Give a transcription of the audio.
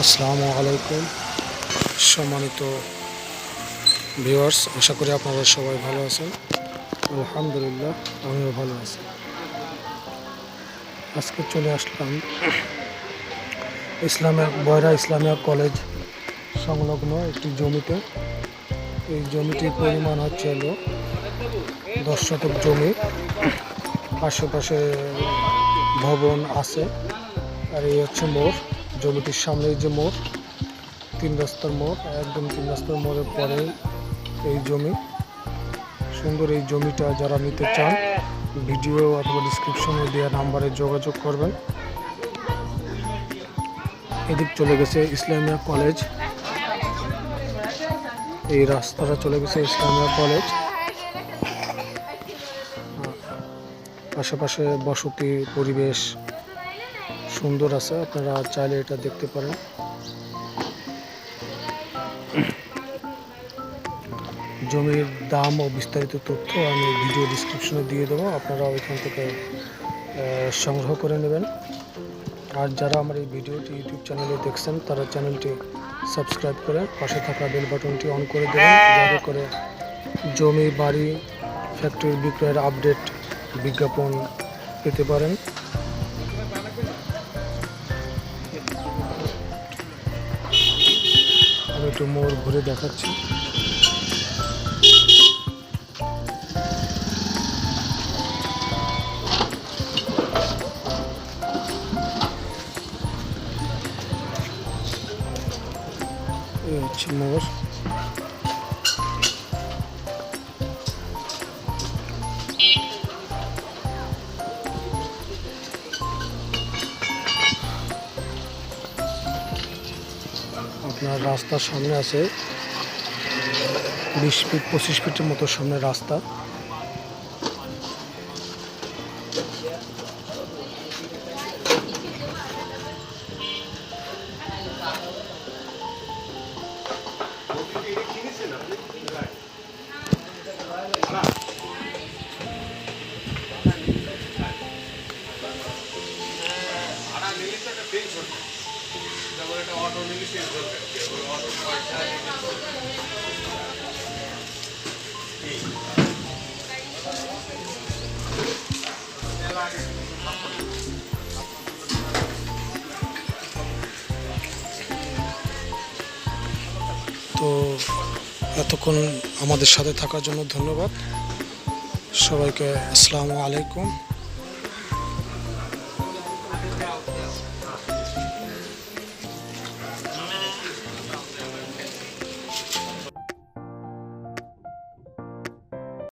আসসালামু আলাইকুম। সম্মানিত ভিউয়ার্স, আশা করি আপনারা সবাই ভালো আছেন। আলহামদুলিল্লাহ, আমিও ভালো আছি। আজকে চলে আসলাম ইসলামিয়া বয়রা ইসলামিয়া কলেজ সংলগ্ন একটি জমিতে। এই জমিটির পরিমাণ হচ্ছে হলো দশ শতক জমি। আশেপাশে ভবন আছে, আর এই হচ্ছে মোড় জমিটির সামনে যে মোড়, তিন রাস্তার মোড়, একদম তিন রাস্তার মোড়ের পরে এই জমি। সুন্দর এই জমিটা যারা নিতে চান, ভিডিও অথবা ডিসক্রিপশনে দেওয়া নাম্বারে যোগাযোগ করবেন। এদিক চলে গেছে ইসলামিয়া কলেজ। এই রাস্তাটা চলে গেছে ইসলামিয়া কলেজ। আশেপাশে বসতি, পরিবেশ সুন্দর আছে, আপনারা চাইলে এটা দেখতে পারেন। জমির দাম ও বিস্তারিত তথ্য আমি ভিডিও ডিসক্রিপশনে দিয়ে দেবো, আপনারা ওইখান থেকে সংগ্রহ করে নেবেন। আর যারা আমার এই ভিডিওটি ইউটিউব চ্যানেলে দেখছেন, তারা চ্যানেলটি সাবস্ক্রাইব করে পাশে থাকা বেল বাটনটি অন করে দেবেন, যাতে করে জমি, বাড়ি ফ্যাক্টরি বিক্রয়ের আপডেট বিজ্ঞাপন পেতে পারেন। একটু মোড় ঘুরে দেখাচ্ছি এই হচ্ছে মোড় আপনার রাস্তার সামনে আছে বিশ ফিট পঁচিশ ফিটের মতো সামনে রাস্তা। তো এতক্ষণ আমাদের সাথে থাকার জন্য ধন্যবাদ। সবাইকে আসসালামু আলাইকুম।